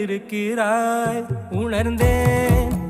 இருக்கிறாய் உணர்ந்தேன்.